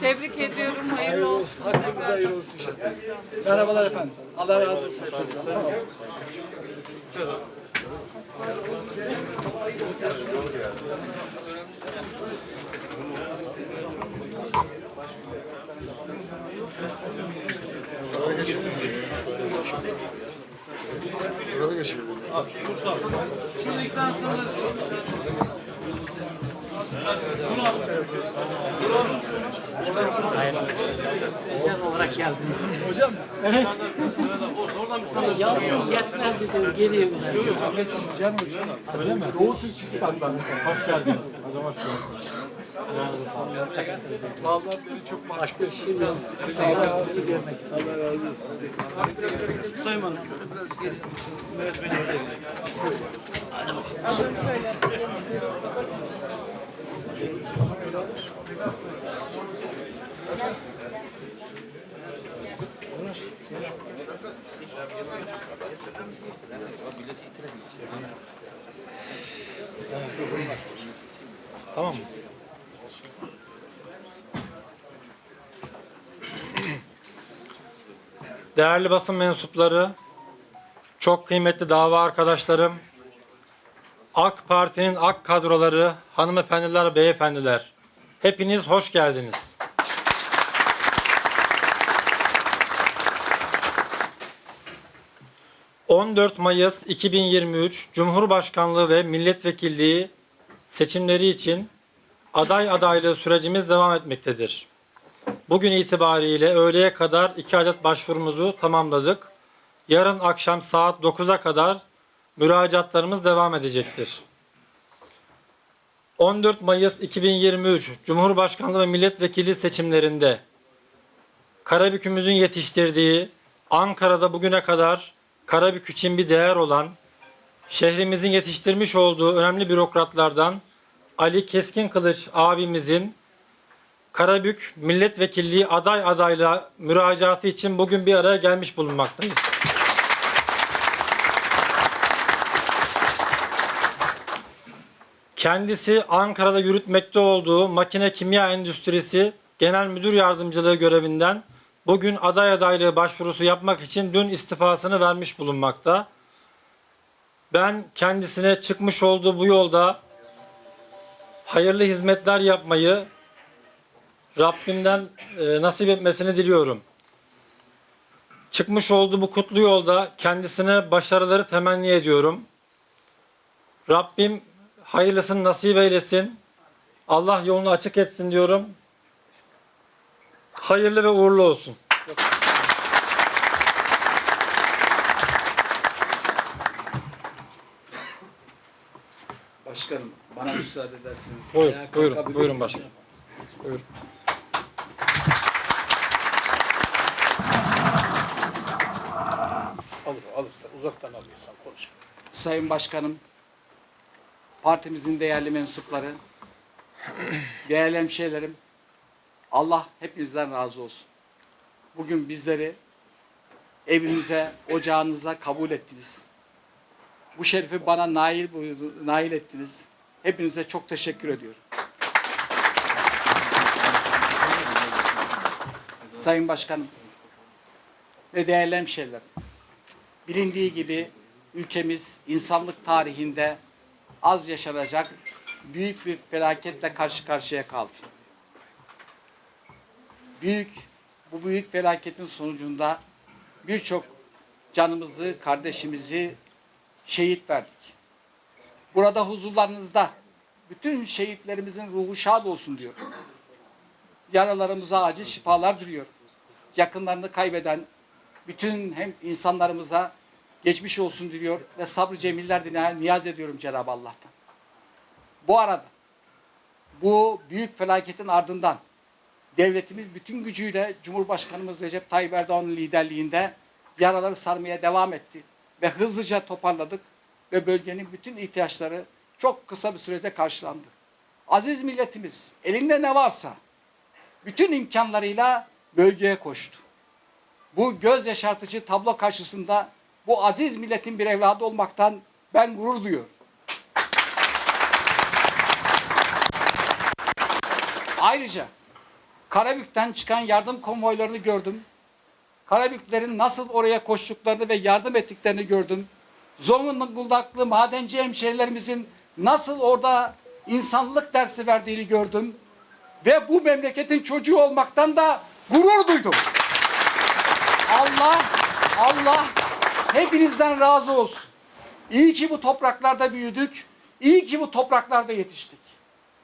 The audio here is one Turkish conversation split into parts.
Tebrik ediyorum. Hayırlı olsun. Hakkımızda hayırlı olsun. Merhabalar efendim. Allah razı olsun. Sağ olun. Olarak geldim. Hocam. Yazdım yetmez dedi geliyor. Can hocam. Öyle mi? Doğu Türkistan'dan. Hoş geldiniz. O zaman Vallahi beni çok Başka şimdi sizi görmek için. Allah razı olsun. Tamam mı? Değerli basın mensupları, çok kıymetli dava arkadaşlarım, AK Parti'nin AK kadroları, hanımefendiler, beyefendiler, hepiniz hoş geldiniz. ...14 Mayıs 2023 Cumhurbaşkanlığı ve Milletvekilliği seçimleri için aday adaylığı sürecimiz devam etmektedir. Bugün itibariyle öğleye kadar iki adet başvurumuzu tamamladık. Yarın akşam saat 9'a kadar müracaatlarımız devam edecektir. 14 Mayıs 2023 Cumhurbaşkanlığı ve Milletvekili seçimlerinde Karabük'ümüzün yetiştirdiği Ankara'da bugüne kadar Karabük için bir değer olan şehrimizin yetiştirmiş olduğu önemli bürokratlardan Ali Keskin Kılıç abimizin Karabük Milletvekilliği aday adayla müracaatı için bugün bir araya gelmiş bulunmaktayız. Kendisi Ankara'da yürütmekte olduğu makine kimya endüstrisi genel müdür yardımcılığı görevinden bugün aday adaylığı başvurusu yapmak için dün istifasını vermiş bulunmakta. Ben kendisine çıkmış olduğu bu yolda hayırlı hizmetler yapmayı Rabbimden e, nasip etmesini diliyorum. Çıkmış olduğu bu kutlu yolda kendisine başarıları temenni ediyorum. Rabbim hayırlısını nasip eylesin. Allah yolunu açık etsin diyorum. Hayırlı ve uğurlu olsun. Başkanım bana müsaade ederseniz. Buyurun, Ayağa buyurun, buyurun miyim? başkanım. Buyurun. Alır, alırsa uzaktan alıyorsan konuş. Sayın Başkanım, partimizin değerli mensupları, değerli hemşehrilerim, Allah hepinizden razı olsun. Bugün bizleri evinize, ocağınıza kabul ettiniz. Bu şerifi bana nail, buyurdu, nail ettiniz. Hepinize çok teşekkür ediyorum. Sayın Başkanım ve değerli hemşehrilerim, bilindiği gibi ülkemiz insanlık tarihinde az yaşanacak büyük bir felaketle karşı karşıya kaldı. Büyük, bu büyük felaketin sonucunda birçok canımızı, kardeşimizi şehit verdik. Burada huzurlarınızda bütün şehitlerimizin ruhu şad olsun diyor. Yaralarımıza acil şifalar diliyor. Yakınlarını kaybeden bütün hem insanlarımıza geçmiş olsun diliyor ve sabrı cemiller diye niyaz ediyorum Cenab-ı Allah'tan. Bu arada bu büyük felaketin ardından devletimiz bütün gücüyle Cumhurbaşkanımız Recep Tayyip Erdoğan'ın liderliğinde yaraları sarmaya devam etti ve hızlıca toparladık ve bölgenin bütün ihtiyaçları çok kısa bir sürede karşılandı. Aziz milletimiz elinde ne varsa bütün imkanlarıyla bölgeye koştu. bu göz yaşartıcı tablo karşısında bu aziz milletin bir evladı olmaktan ben gurur duyuyorum. Ayrıca Karabük'ten çıkan yardım konvoylarını gördüm. Karabüklerin nasıl oraya koştuklarını ve yardım ettiklerini gördüm. Zonguldaklı madenci hemşehrilerimizin nasıl orada insanlık dersi verdiğini gördüm. Ve bu memleketin çocuğu olmaktan da gurur duydum. Allah, Allah hepinizden razı olsun. İyi ki bu topraklarda büyüdük. İyi ki bu topraklarda yetiştik.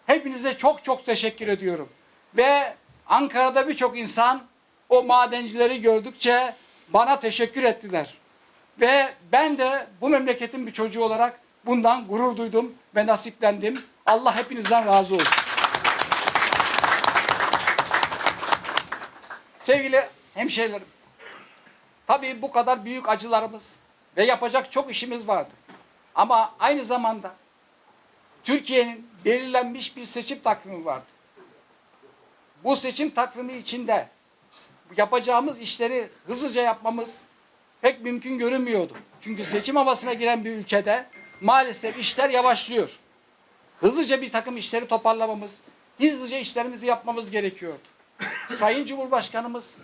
Hepinize çok çok teşekkür ediyorum. Ve Ankara'da birçok insan o madencileri gördükçe bana teşekkür ettiler. Ve ben de bu memleketin bir çocuğu olarak bundan gurur duydum ve nasiplendim. Allah hepinizden razı olsun. Sevgili hemşehrilerim, tabii bu kadar büyük acılarımız ve yapacak çok işimiz vardı. Ama aynı zamanda Türkiye'nin belirlenmiş bir seçim takvimi vardı. Bu seçim takvimi içinde yapacağımız işleri hızlıca yapmamız pek mümkün görünmüyordu. Çünkü seçim havasına giren bir ülkede maalesef işler yavaşlıyor. Hızlıca bir takım işleri toparlamamız, hızlıca işlerimizi yapmamız gerekiyordu. Sayın Cumhurbaşkanımız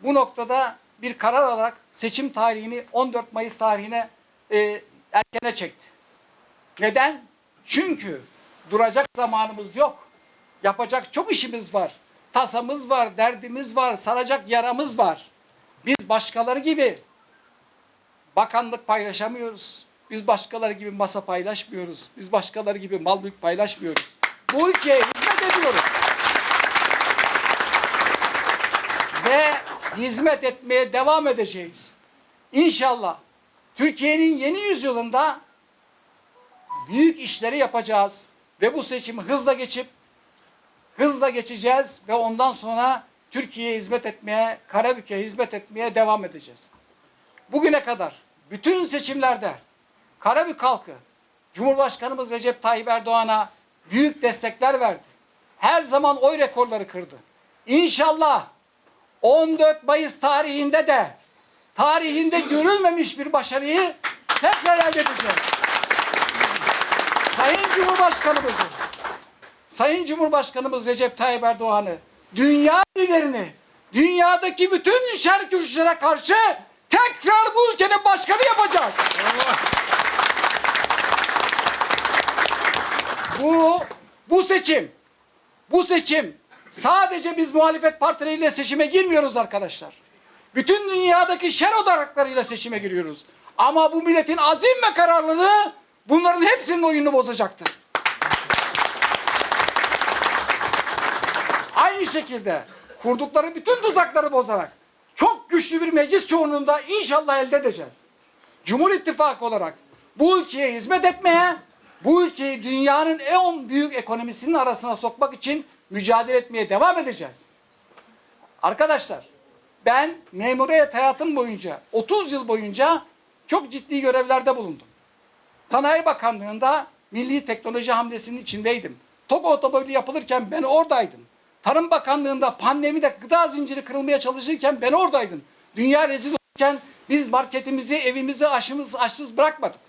bu noktada bir karar alarak seçim tarihini 14 Mayıs tarihine e, erkene çekti. Neden? Çünkü duracak zamanımız yok. Yapacak çok işimiz var. Tasamız var, derdimiz var, saracak yaramız var. Biz başkaları gibi bakanlık paylaşamıyoruz. Biz başkaları gibi masa paylaşmıyoruz. Biz başkaları gibi mal mülk paylaşmıyoruz. Bu ülkeye hizmet ediyoruz. Ve hizmet etmeye devam edeceğiz. İnşallah Türkiye'nin yeni yüzyılında büyük işleri yapacağız ve bu seçimi hızla geçip hızla geçeceğiz ve ondan sonra Türkiye'ye hizmet etmeye, Karabük'e hizmet etmeye devam edeceğiz. Bugüne kadar bütün seçimlerde Karabük halkı Cumhurbaşkanımız Recep Tayyip Erdoğan'a büyük destekler verdi. Her zaman oy rekorları kırdı. İnşallah 14 Mayıs tarihinde de tarihinde görülmemiş bir başarıyı tekrar elde edeceğiz. Sayın Cumhurbaşkanımızı, Sayın Cumhurbaşkanımız Recep Tayyip Erdoğan'ı, dünya liderini, dünyadaki bütün şer güçlere karşı tekrar bu ülkenin başkanı yapacağız. Bu, bu seçim, bu seçim sadece biz muhalefet partileriyle seçime girmiyoruz arkadaşlar. Bütün dünyadaki şer odaklarıyla seçime giriyoruz. Ama bu milletin azim ve kararlılığı bunların hepsinin oyununu bozacaktır. Aynı şekilde kurdukları bütün tuzakları bozarak çok güçlü bir meclis çoğunluğunda inşallah elde edeceğiz. Cumhur İttifakı olarak bu ülkeye hizmet etmeye, bu ülkeyi dünyanın en büyük ekonomisinin arasına sokmak için mücadele etmeye devam edeceğiz. Arkadaşlar ben memuriyet hayatım boyunca 30 yıl boyunca çok ciddi görevlerde bulundum. Sanayi Bakanlığı'nda milli teknoloji hamlesinin içindeydim. TOG otomobili yapılırken ben oradaydım. Tarım Bakanlığı'nda pandemide gıda zinciri kırılmaya çalışırken ben oradaydım. Dünya rezil olurken biz marketimizi, evimizi aşımız, açsız bırakmadık.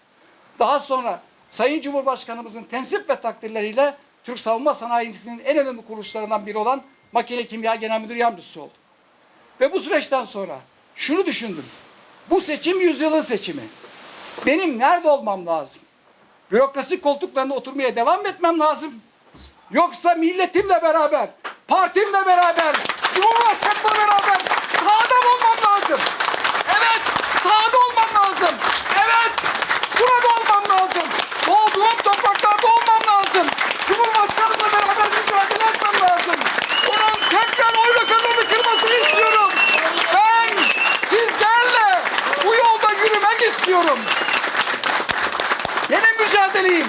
Daha sonra Sayın Cumhurbaşkanımızın tensip ve takdirleriyle Türk savunma sanayisinin en önemli kuruluşlarından biri olan Makine Kimya Genel Müdür Yardımcısı oldum. Ve bu süreçten sonra şunu düşündüm. Bu seçim yüzyılın seçimi. Benim nerede olmam lazım? Bürokrasi koltuklarına oturmaya devam etmem lazım? Yoksa milletimle beraber, partimle beraber, Cumhurbaşkanımla beraber sahada olmam lazım? Evet, sahada olmam lazım. Evet, burada olmam lazım. Doğduğum topraklarda olmam lazım. Cumhurbaşkanımla beraber mücadele etmem lazım. Onun tekrar oy rakamını kırmasını istiyorum. Ben sizlerle bu yolda yürümek istiyorum. Benim mücadeleyim.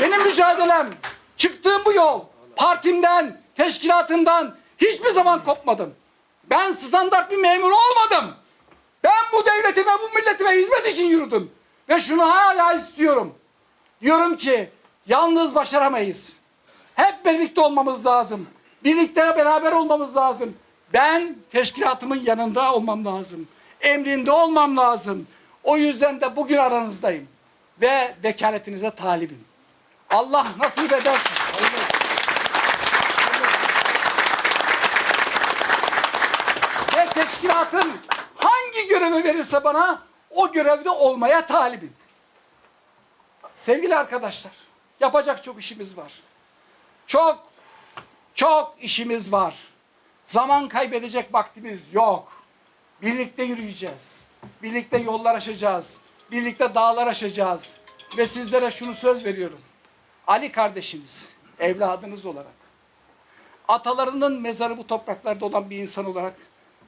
Benim mücadelem. Çıktığım bu yol. Partimden, teşkilatından hiçbir zaman kopmadım. Ben standart bir memur olmadım. Ben bu devletime, bu milletime hizmet için yürüdüm. Ve şunu hala istiyorum. Diyorum ki yalnız başaramayız. Hep birlikte olmamız lazım. Birlikte beraber olmamız lazım. Ben teşkilatımın yanında olmam lazım. Emrinde olmam lazım. O yüzden de bugün aranızdayım. Ve vekaletinize talibim. Allah nasip ederse. Ve teşkilatın hangi görevi verirse bana o görevde olmaya talibim. Sevgili arkadaşlar, yapacak çok işimiz var. Çok, çok işimiz var. Zaman kaybedecek vaktimiz yok. Birlikte yürüyeceğiz. Birlikte yollar aşacağız. Birlikte dağlar aşacağız. Ve sizlere şunu söz veriyorum. Ali kardeşiniz, evladınız olarak, atalarının mezarı bu topraklarda olan bir insan olarak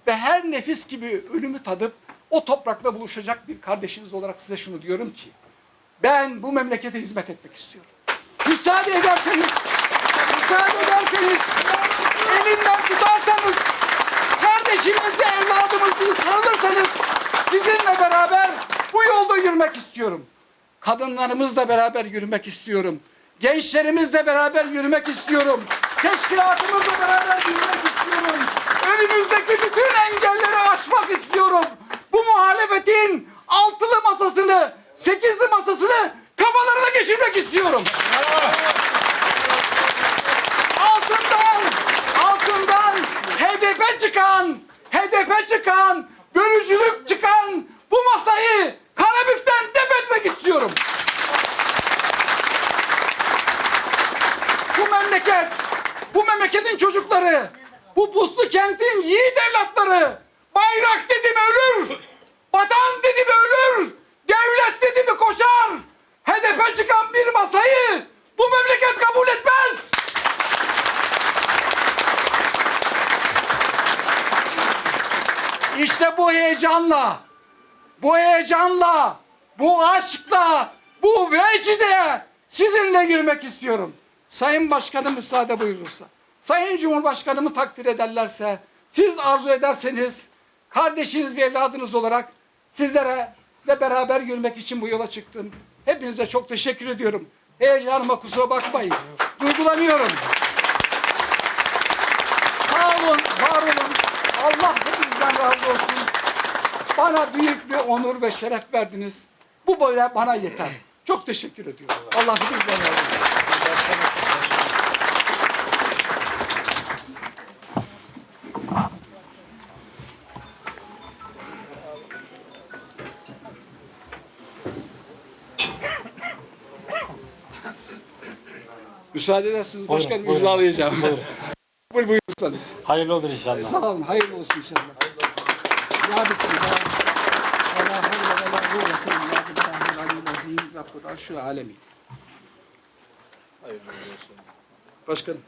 ve her nefis gibi ölümü tadıp o toprakla buluşacak bir kardeşiniz olarak size şunu diyorum ki, ben bu memlekete hizmet etmek istiyorum. Müsaade ederseniz, müsaade ederseniz, elimden tutarsanız, kardeşimiz ve evladımız diye sarılırsanız, sizinle beraber bu yolda yürümek istiyorum. Kadınlarımızla beraber yürümek istiyorum. Gençlerimizle beraber yürümek istiyorum. Teşkilatımızla beraber yürümek istiyorum. Önümüzdeki bütün engelleri aşmak istiyorum. Bu muhalefetin altılı masasını, sekizli masasını kafalarına geçirmek istiyorum. Altından, altından HDP çıkan, HDP çıkan, bölücülük çıkan bu masayı Karabük'ten def etmek istiyorum. Bu memleket, bu memleketin çocukları, bu puslu kentin yiğit evlatları bayrak dedi mi ölür, vatan dedi mi ölür, devlet dedi mi koşar. HDP çıkan bir masayı bu memleket kabul etmez. İşte bu heyecanla, bu heyecanla, bu aşkla, bu vecde sizinle yürümek istiyorum. Sayın Başkanım müsaade buyurursa, Sayın Cumhurbaşkanımı takdir ederlerse, siz arzu ederseniz, kardeşiniz ve evladınız olarak sizlere ve beraber yürümek için bu yola çıktım. Hepinize çok teşekkür ediyorum. Heyecanıma kusura bakmayın. Duygulanıyorum. Sağ olun, var olun. Allah hepinizden razı olsun. Bana büyük bir onur ve şeref verdiniz. Bu böyle bana yeter. Çok teşekkür ediyorum. Allah hepinizden razı olsun. Müsaade ederseniz başkanım buyurun. imzalayacağım. Buyur buyursanız. Hayırlı olur inşallah. Sağ olun, hayırlı olsun inşallah. Ya Bismillah. Ve la havle ve la kuvvete illa billahil aliyyil azim. Rabbul arşil alemin. Başkanım.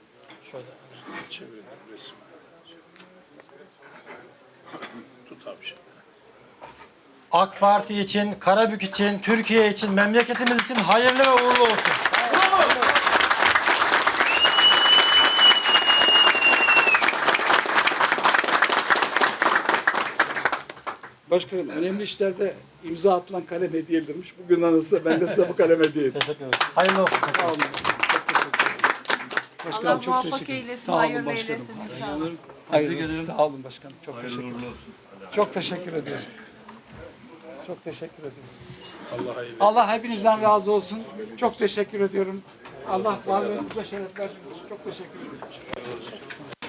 AK Parti için, Karabük için, Türkiye için, memleketimiz için hayırlı ve uğurlu olsun. Başkanım önemli işlerde imza atılan kalem hediye edilmiş. Bugün anısı ben de size bu kalem hediye ettim. Teşekkür ederim. Hayırlı olsun. Sağ olun. Çok teşekkür ederim. Başkanım Allah çok teşekkür ederim. Sağ olun hayırlı başkanım. inşallah. Hayırlı olsun. Sağ olun başkanım. Çok teşekkür ederim. Çok teşekkür ediyorum. Çok teşekkür ediyorum. Allah hepinizden razı olsun. Çok teşekkür ediyorum. Allah varlığınıza şeref verdiniz. Çok teşekkür ederim.